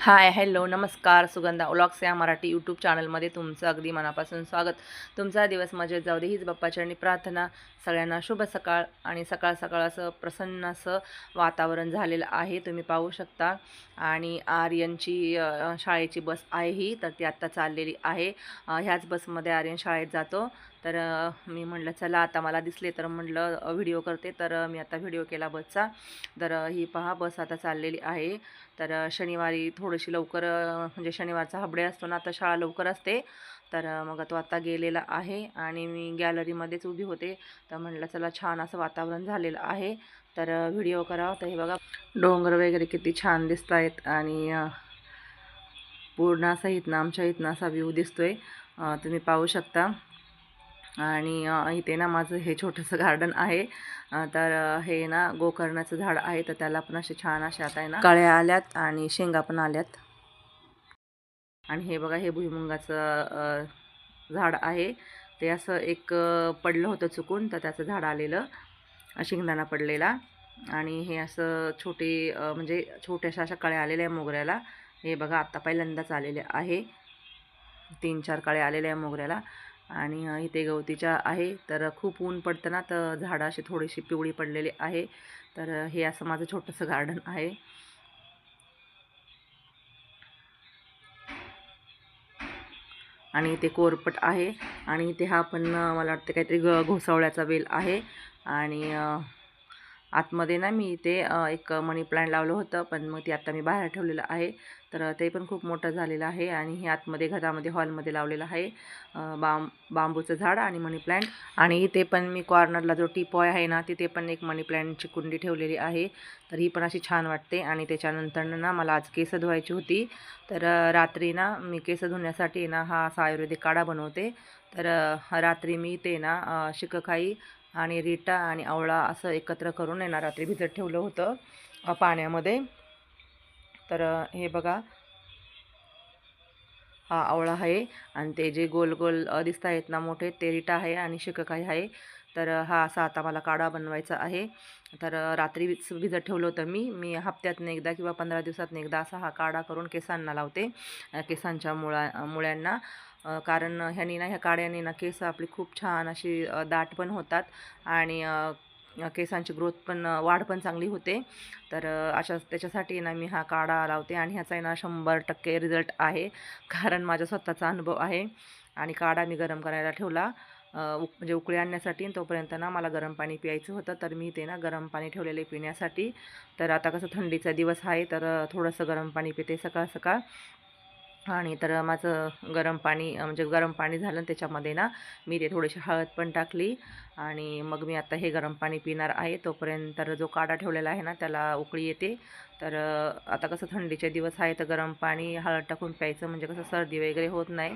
Hi hello नमस्कार. सुगंधा ओलॉक्स या Marathi YouTube चॅनलमध्ये तुमचं अगदी मनापासून स्वागत. तुमचा दिवस मजेत जाऊ दे. हीच बाप्पाचरणी प्रार्थना. सगळ्यांना शुभ सकाळ आणि सकाळ सकाळ असं प्रसन्न असं वातावरण झालेलं आहे. तुम्ही पाहू शकता. आणि आर्यनची शाळेची बस आहे ही तर ती आत्ता चाललेली आहे. ह्याच बसमध्ये आर्यन शाळेत जातो. तर मी म्हटलं चला आता मला दिसले तर म्हटलं व्हिडिओ करते. तर मी आता व्हिडिओ केला बसचा. तर ही पहा बस आता चाललेली आहे. तर शनिवारी थोडीशी लवकर म्हणजे शनिवारचा हाबडे असतो ना आता शाळा लवकर असते. तर मग तो आता गेलेला आहे आणि मी गॅलरीमध्येच उभी होते. तर म्हटलं चला छान असं वातावरण झालेलं आहे. तर व्हिडिओ करावा तर हे बघा डोंगर वगैरे किती छान दिसत आहेत आणि पूर्ण असा इथनं आमच्या इथनं असा व्ह्यू दिसतो आहे तुम्ही पाहू शकता. आणि इथे ना माझं हे छोटंसं गार्डन आहे. तर हे ना गोकर्णाचं झाड आहे तर त्याला पण असे छान असे आता आहे ना कळ्या आल्यात आणि शेंगा पण आल्यात. आणि हे बघा हे भुईमुंगाचं झाड आहे. ते असं एक पडलं होतं चुकून तर त्याचं झाड आलेलं शेंगदाणा पडलेला. आणि हे असं छोटे म्हणजे छोट्याशा अशा कळ्या आलेल्या आहे मोगऱ्याला. हे बघा आत्ता पहिल्यांदाच आलेले आहे. तीन चार कळे आलेल्या आहे मोगऱ्याला. आणि इथे गवतीच्या आहे तर खूप ऊन पडतं ना तर झाडं अशी थोडीशी पिवळी पडलेली आहे. तर हे असं माझं छोटंसं गार्डन आहे. आणि इथे कोरपट आहे आणि इथे हा पण मला वाटतं काहीतरी ग घोसावळ्याचा वेल आहे. आणि आतमध्ये ना मी ते एक मनी प्लांट लावलं होतं पण मग ते आत्ता मी बाहेर ठेवलेलं आहे. तर ते पण खूप मोठं झालेलं आहे आणि हे आतमध्ये घरामध्ये हॉलमध्ये लावलेलं आहे. बाम बांब बांबूचं झाड आणि मनी प्लांट. आणि इथे पण मी कॉर्नरला जो टीपॉय आहे ना तिथे पण एक मनी प्लांटची कुंडी ठेवलेली आहे. तर ही पण अशी छान वाटते आणि त्याच्यानंतर ना मला आज केस धुवायची होती. तर रात्री ना मी केस धुण्यासाठी ना हा असा आयुर्वेदिक काढा बनवते. तर रात्री मी ते ना अ, शिकखाई आणि रिटा आणि आवळा असं एकत्र करून आहे ना रात्री भिजत ठेवलं होतं पाण्यामध्ये. तर हे बघा. हा आवळा आहे आणि ते जे गोल गोल दिसत आहेत ना मोठे ते रिटा आहे आणि शिककाई आहे. तर हा असा आता मला काढा बनवायचा आहे. तर रात्री भिजत ठेवलं होतं मी. मी हप्त्यातनं एकदा किंवा पंधरा दिवसातनं एकदा असा हा काढा करून केसांना लावते. केसांच्या मुळा मुळ्यांना. कारण ह्यानी ना ह्या काड्याने ना केस आपली खूप छान अशी दाट पण होतात. आणि केसांची ग्रोथ पण वाढ पण चांगली होते. तर अशा त्याच्यासाठी ना मी हा काढा लावते. आणि ह्याचा ना शंभर टक्के रिझल्ट आहे. कारण माझा स्वतःचा अनुभव आहे. आणि काढा मी गरम करायला ठेवला. उक म्हणजे उकळी आणण्यासाठी आणि तोपर्यंत ना मला गरम पाणी प्यायचं होतं. तर मी ते ना गरम पाणी ठेवलेले पिण्यासाठी. तर आता कसं थंडीचा दिवस आहे तर थोडंसं गरम पाणी पिते सकाळ सकाळ. आणि तर माझं गरम पाणी म्हणजे गरम पाणी झालं त्याच्यामध्ये ना मी ते थोडीशी हळद पण टाकली. आणि मग मी आता हे गरम पाणी पिणार आहे. तोपर्यंत तर जो काढा ठेवलेला आहे ना त्याला उकळी येते. तर आता कसं थंडीचे दिवस आहे तर गरम पाणी हळद टाकून प्यायचं. म्हणजे कसं सर्दी वगैरे होत नाही.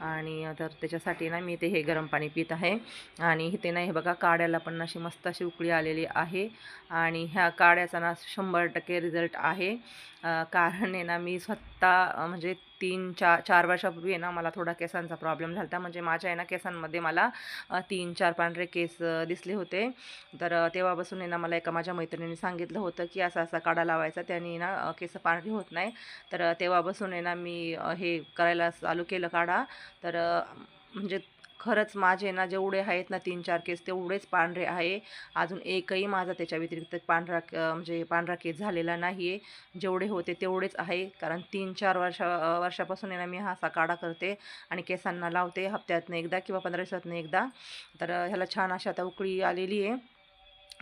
आणि तर त्याच्यासाठी ना मी ते हे गरम पाणी पित आहे. आणि इथे ना हे बघा काड्याला पण अशी मस्त अशी उकळी आलेली आहे. आणि ह्या काड्याचा ना शंभर टक्के रिझल्ट आहे. कारण आहे ना मी स्वतः म्हणजे तीन चार चार वर्षापूर्वी आहे ना मला थोडा केसांचा प्रॉब्लेम झाला होता म्हणजे माझ्या आहे ना केसांमध्ये मला तीन चार पांढरे केस दिसले होते. तर तेव्हापासून आहे ना मला एका माझ्या मैत्रिणीने सांगितलं होतं की असा असा काढा लावायचा. त्याने ना केस पांढरी होत नाही. तर तेव्हापासून आहे ना मी हे करायला चालू केलं काढा. तर म्हणजे खरंच माझे ना जेवढे आहेत ना तीन चार केस तेवढेच पांढरे आहे. अजून एकही माझा त्याच्या व्यतिरिक्त पांढरा क- म्हणजे पांढरा केस झालेला नाही आहे जेवढे होते तेवढेच आहे. कारण तीन चार वर्षा वर्षापासून ना मी हा असा काढा करते आणि केसांना लावते हप्त्यातनं एकदा किंवा पंधरा दिवसातनं एकदा. तर ह्याला छान अशी आता उकळी आलेली आहे.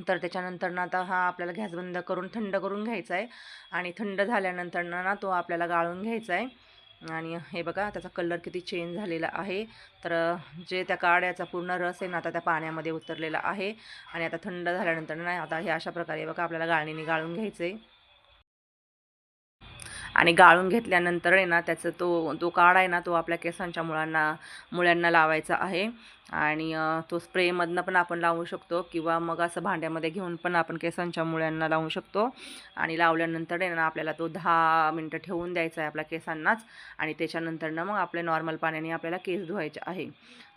तर त्याच्यानंतर ना आता हा आपल्याला गॅस बंद करून थंड करून घ्यायचा आहे. आणि थंड झाल्यानंतर ना तो आपल्याला गाळून घ्यायचा आहे. आणि हे बघा त्याचा कलर किती चेंज झालेला आहे. तर जे त्या काड्याचा पूर्ण रस आहे ना आता त्या पाण्यामध्ये उतरलेला आहे. आणि आता थंड झाल्यानंतर नाही आता हे अशा प्रकारे बघा आपल्याला गाळणीने गाळून घ्यायचं आहे आणि गाळून घेतल्यानंतर आहे ना त्याचं तो तो काढा आहे ना तो आपल्या केसांच्या मुळांना मुळ्यांना लावायचा आहे. आणि तो स्प्रेमधनं पण आपण लावू शकतो किंवा मग असं भांड्यामध्ये घेऊन पण आपण केसांच्या मुळ्यांना लावू शकतो. आणि लावल्यानंतर आहे ना आपल्याला तो दहा मिनटं ठेवून द्यायचा आहे आपल्या केसांनाच आणि त्याच्यानंतरनं मग आपल्या नॉर्मल पाण्याने आपल्याला केस धुवायचे आहे.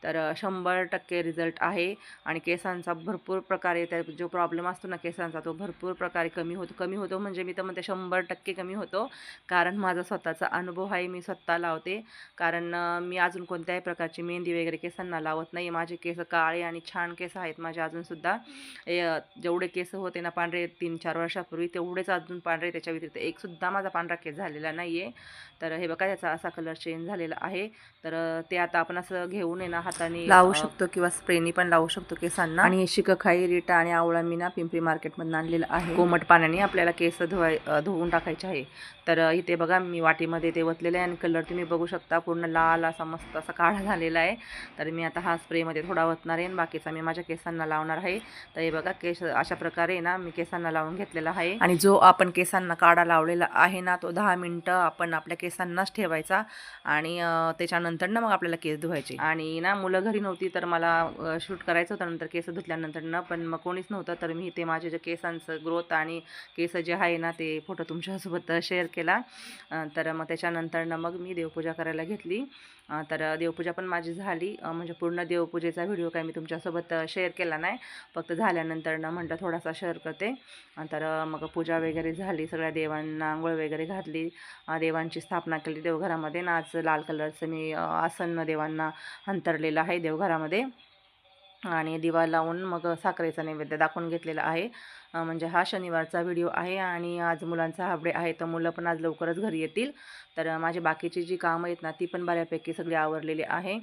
तर शंभर टक्के रिझल्ट आहे आणि केसांचा भरपूर प्रकारे त्या जो प्रॉब्लेम असतो ना केसांचा तो भरपूर प्रकारे कमी होतो. कमी होतो म्हणजे मी तर म्हणते शंभर टक्के कमी होतो. कारण माझा स्वतःचा अनुभव आहे मी स्वतः लावते. कारण मी अजून कोणत्याही प्रकारची मेहंदी वगैरे केसांना लावत नाही. माझे केस काळे आणि छान केस आहेत माझे अजूनसुद्धा जेवढे केस होते ना पांढरे तीन चार वर्षापूर्वी तेवढेच अजून पांढरे त्याच्या व्यतिरिक्त एकसुद्धा माझा पांढरा केस झालेला नाही आहे तर हे बघा त्याचा असा कलर चेंज झालेला आहे. तर ते आता आपण असं घेऊन आहे ना हाताने लावू शकतो किंवा स्प्रेनी पण लावू शकतो केसांना. आणि शिकखाई रिटा आणि आवळा मी ना पिंपरी मार्केटमधून आणलेलं आहे. कोमट पाण्याने आपल्याला केस धुवाय धुवून टाकायचे आहे. तर इथे बघा मी वाटीमध्ये ते ओतलेलं आहे आणि कलर तुम्ही बघू शकता. पूर्ण लाल असा मस्त असा काळा झालेला आहे. तर मी आता हा स्प्रेमध्ये थोडा ओतणार आहे आणि बाकीचा मी माझ्या केसांना लावणार आहे. तर हे बघा केस अशा प्रकारे ना मी केसांना लावून घेतलेला आहे. आणि जो आपण केसांना काढा लावलेला आहे ना तो दहा मिनटं आपण आपल्या केसांनाच ठेवायचा आणि त्याच्यानंतर ना मग आपल्याला केस धुवायचे. आणि ना मुलं घरी नव्हती तर मला शूट करायचं होतं. नंतर केस धुतल्यानंतर ना पण मग कोणीच नव्हतं. तर मी ते माझे जे केसांचं ग्रोथ आणि केस जे आहे ना ते फोटो तुमच्यासोबत शेअर केला. तर मग त्याच्यानंतर ना मग मी देवपूजा करायला घेतली. तर देवपूजा पण माझी झाली. म्हणजे पूर्ण देवपूजेचा व्हिडिओ काय मी तुमच्यासोबत शेअर केला नाही. फक्त झाल्यानंतर ना म्हटलं थोडासा शेअर करते. तर मग पूजा वगैरे झाली. सगळ्या देवांना आंघोळ वगैरे घातली. देवांची स्थापना केली देवघरामध्ये. ना आज लाल कलरचं मी आसन देवांना अंतरलेलं आहे देवघरामध्ये. आणि दिवा लावून मग साखरेचा नैवेद्य दाखवून घेतलेला आहे. म्हणजे हा शनिवारचा व्हिडिओ आहे आणि आज मुलांचा हाबडे आहे तर मुलं पण आज लवकरच घरी येतील. तर माझी बाकीची जी कामं आहेत ना ती पण बऱ्यापैकी सगळी आवरलेली आहे.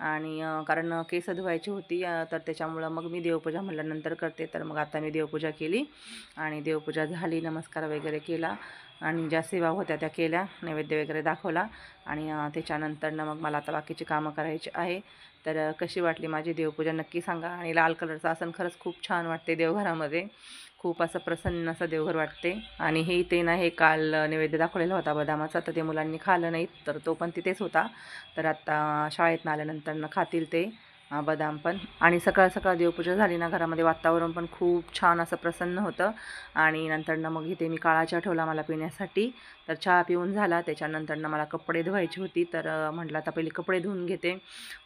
आणि कारण केस धुवायची होती तर त्याच्यामुळं मग मी देवपूजा म्हटल्यानंतर करते. तर मग आता मी देवपूजा केली आणि देवपूजा झाली नमस्कार वगैरे केला आणि ज्या सेवा होत्या त्या केल्या नैवेद्य वगैरे दाखवला. आणि त्याच्यानंतर त्याच्यानंतरनं मग मला आता बाकीची कामं करायची आहे. तर कशी वाटली माझी देवपूजा नक्की सांगा. आणि लाल कलरचं आसन खरंच खूप छान वाटते देवघरामध्ये. खूप असं प्रसन्न असं देवघर वाटते. आणि हे इथे ना हे काल नैवेद्य दाखवलेला होता बदामाचा. तर ते मुलांनी खाल्लं नाही तर तो पण तिथेच होता. तर आत्ता शाळेतनं आल्यानंतर खातील ते. बदाम पण. आणि सकाळ सकाळ देवपूजा झाली ना घरामध्ये वातावरण पण खूप छान असं प्रसन्न होतं. आणि नंतरनं मग इथे मी काळा चहा ठेवला मला पिण्यासाठी. तर चहा पिऊन झाला. त्याच्यानंतरनं मला कपडे धुवायची होती. तर म्हटलं आता पहिले कपडे धुवून घेते.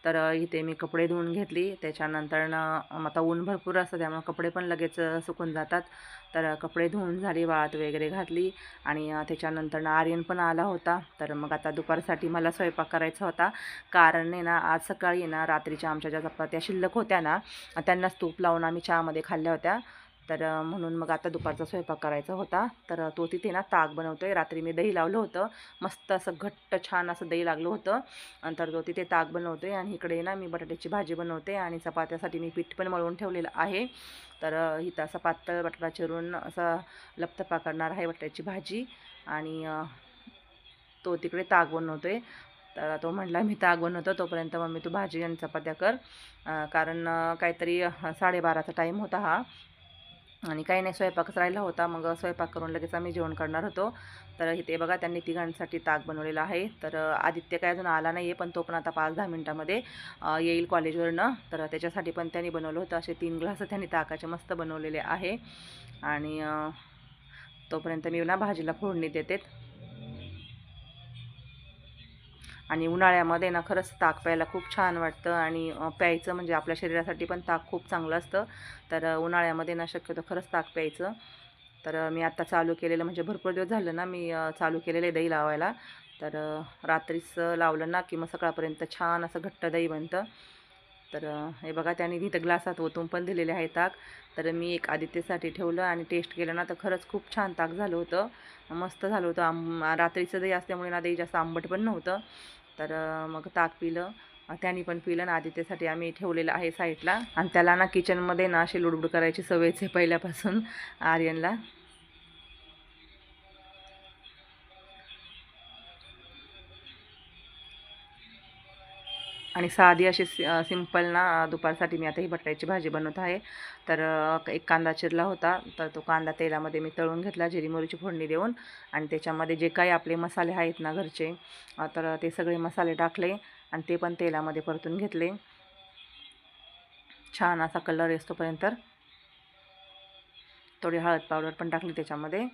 तर इथे मी कपडे धुवून घेतली. त्याच्यानंतरनं आता ऊन भरपूर असतं त्यामुळे कपडे पण लगेच सुकून जातात. तर कपडे धुवून झाली वाळत वगैरे घातली आणि त्याच्यानंतर आर्यन पण आला होता. तर मग आता दुपारसाठी मला स्वयंपाक करायचा होता. कारण आहे ना आज सकाळी ना रात्रीच्या आमच्या ज्या चपात्या शिल्लक होत्या ना त्यांनाच तूप लावून आम्ही चहामध्ये खाल्ल्या होत्या. तर म्हणून मग आता दुपारचा स्वयंपाक करायचा होता. तर तो तिथे ना ताक आहे रात्री मी दही लावलं होतं. मस्त असं घट्ट छान असं दही लागलं होतं. तर तो तिथे ताक बनवतोय आणि इकडे ना मी बटाट्याची भाजी बनवते आणि चपात्यासाठी मी पीठ पण मळून ठेवलेलं आहे. तर इथं असा पातळ बटाटा चिरून असा लपतपा करणार आहे बटाट्याची भाजी आणि तो तिकडे ताक आहे तर तो म्हटला मी ताक बनवतो तोपर्यंत मम्मी तू भाजी आणि चपात्या कर. कारण काहीतरी साडेबाराचा टाईम होता हा. आणि काही नाही स्वयंपाकच राहिला होता. मग स्वयंपाक करून लगेच आम्ही जेवण करणार होतो. तर इथे बघा त्यांनी तिघांसाठी ताक बनवलेला आहे. तर आदित्य काय अजून आला नाही आहे पण तो पण आता पाच दहा मिनटामध्ये येईल कॉलेजवरनं. तर त्याच्यासाठी पण त्यांनी बनवलं होतं. असे तीन ग्लास त्यांनी ताकाचे मस्त बनवलेले आहे. आणि तोपर्यंत मी ना भाजीला फोडणी देते आणि उन्हाळ्यामध्ये ना खरंच ताक प्यायला खूप छान वाटतं आणि प्यायचं म्हणजे आपल्या शरीरासाठी पण ताक खूप चांगलं असतं. तर उन्हाळ्यामध्ये ना शक्यतो खरंच ताक प्यायचं. तर मी आत्ता चालू केलेलं म्हणजे भरपूर दिवस झालं ना मी चालू केलेलं आहे दही लावायला. तर रात्रीच लावलं ना की मग सकाळपर्यंत छान असं घट्ट दही बनतं. तर हे बघा त्याने तिथं ग्लासात ओतून पण दिलेले आहे ताक. तर मी एक आदित्यसाठी ठेवलं आणि टेस्ट केलं ना तर खरंच खूप छान ताक झालं होतं. मस्त झालं होतं. आम रात्रीचं दही असल्यामुळे ना दही जास्त आंबट पण नव्हतं. तर मग ताक पिलं. त्यांनी पण पिलं ना आदित्यसाठी आम्ही ठेवलेलं आहे साईडला. आणि त्याला ना किचनमध्ये ना अशी लुडबुड करायची सवयच आहे पहिल्यापासून आर्यनला. आणि साधी अशी सि सिंपल ना दुपारसाठी मी आता ही बटाट्याची भाजी बनवत आहे. तर एक कांदा चिरला होता. तर तो कांदा तेलामध्ये मी तळून घेतला जिरी मोरीची फोडणी देऊन. आणि त्याच्यामध्ये जे काही आपले मसाले आहेत ना घरचे तर ते सगळे मसाले टाकले आणि ते पण तेलामध्ये परतून घेतले. छान असा कलर येतोपर्यंत थोडी हळद पावडर पण टाकली त्याच्यामध्ये.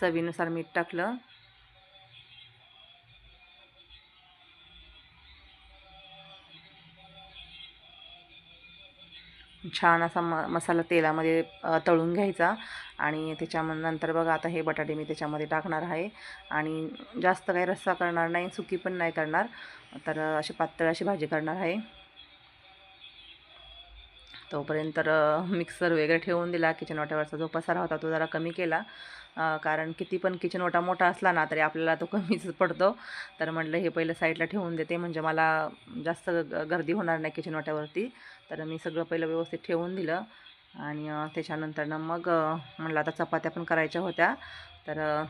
चवीनुसार मीठ टाकलं. छान असा म मसाला तेलामध्ये तळून घ्यायचा. आणि त्याच्यानंतर बघा आता हे बटाटे मी त्याच्यामध्ये टाकणार आहे. आणि जास्त काही रस्सा करणार नाही सुकी पण नाही करणार. तर अशी पातळ अशी भाजी करणार आहे. तोपर्यंत तर मिक्सर वगैरे ठेवून दिला किचन वाट्यावरचा जो पसारा होता तो जरा कमी केला. कारण किती पण किचन ओटा मोठा असला ना तरी आपल्याला तो कमीच पडतो. तर म्हटलं हे पहिलं साईडला ठेवून देते. म्हणजे मला जास्त ग- गर्दी होणार नाही किचन वाट्यावरती. तर मी सगळं पहिलं व्यवस्थित ठेवून दिलं. आणि त्याच्यानंतरनं मग म्हटलं म्हणलं आता चपात्या पण करायच्या होत्या. तर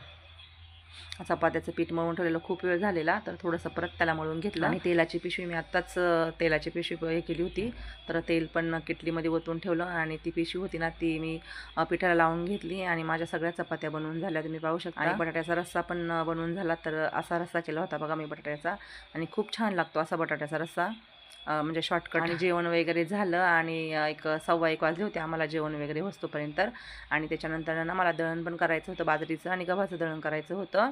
चपात्याचं पीठ मळून ठेवलेलं खूप वेळ झालेला तर थोडंसं परत त्याला मळून घेतलं. आणि तेलाची पिशवी मी आत्ताच तेलाची पिशवी हे केली होती. तर तेल पण किटलीमध्ये ओतून ठेवलं आणि ती पिशवी होती ना ती मी पिठाला लावून घेतली आणि माझ्या सगळ्या चपात्या बनवून झाल्या. तुम्ही पाहू शकता. आणि बटाट्याचा रस्सा पण बनवून झाला. तर असा रस्सा केला होता बघा मी बटाट्याचा. आणि खूप छान लागतो असा बटाट्याचा रस्सा. म्हणजे शॉर्टकट आणि जेवण वगैरे झालं आणि एक सव्वा एक वाजले होते आम्हाला जेवण वगैरे होतोपर्यंत आणि त्याच्यानंतर ना मला दळण पण करायचं होतं बाजरीचं आणि गव्हाचं दळण करायचं होतं.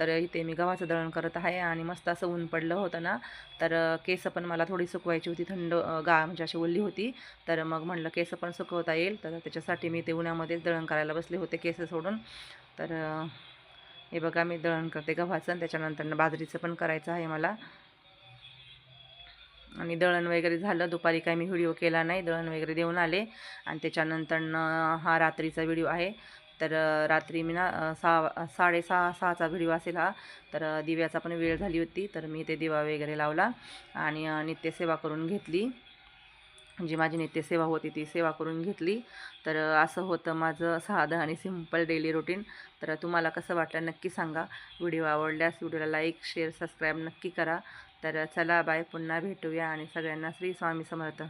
तर इथे मी गव्हाचं दळण करत आहे आणि मस्त असं ऊन पडलं होतं ना. तर केस पण मला थोडी सुकवायची होती थंड गा म्हणजे अशी ओल्ली होती. तर मग म्हणलं केस पण सुकवता येईल. तर त्याच्यासाठी मी ते उन्हामध्येच दळण करायला बसले होते केस सोडून. तर हे बघा मी दळण करते गव्हाचं आणि त्याच्यानंतर बाजरीचं पण करायचं आहे मला. आणि दळण वगैरे झालं. दुपारी काय मी व्हिडिओ केला नाही. दळण वगैरे देऊन आले. आणि त्याच्यानंतरनं हा रात्रीचा व्हिडिओ आहे. तर रात्री मी ना सहा साडेसहा सहाचा व्हिडिओ असेल हा. तर दिव्याचा पण वेळ झाली होती. तर मी ते दिवा वगैरे लावला आणि नित्यसेवा करून घेतली. जी माझी नित्यसेवा होती ती सेवा करून घेतली. तर असं होतं माझं साधं आणि सिंपल डेली रुटीन. तर तुम्हाला कसं वाटलं नक्की सांगा. व्हिडिओ आवडल्यास व्हिडिओला लाईक शेअर सबस्क्राईब नक्की करा. तर चला बाय पुन्हा भेटूया आणि सगळ्यांना श्री स्वामी समर्थ.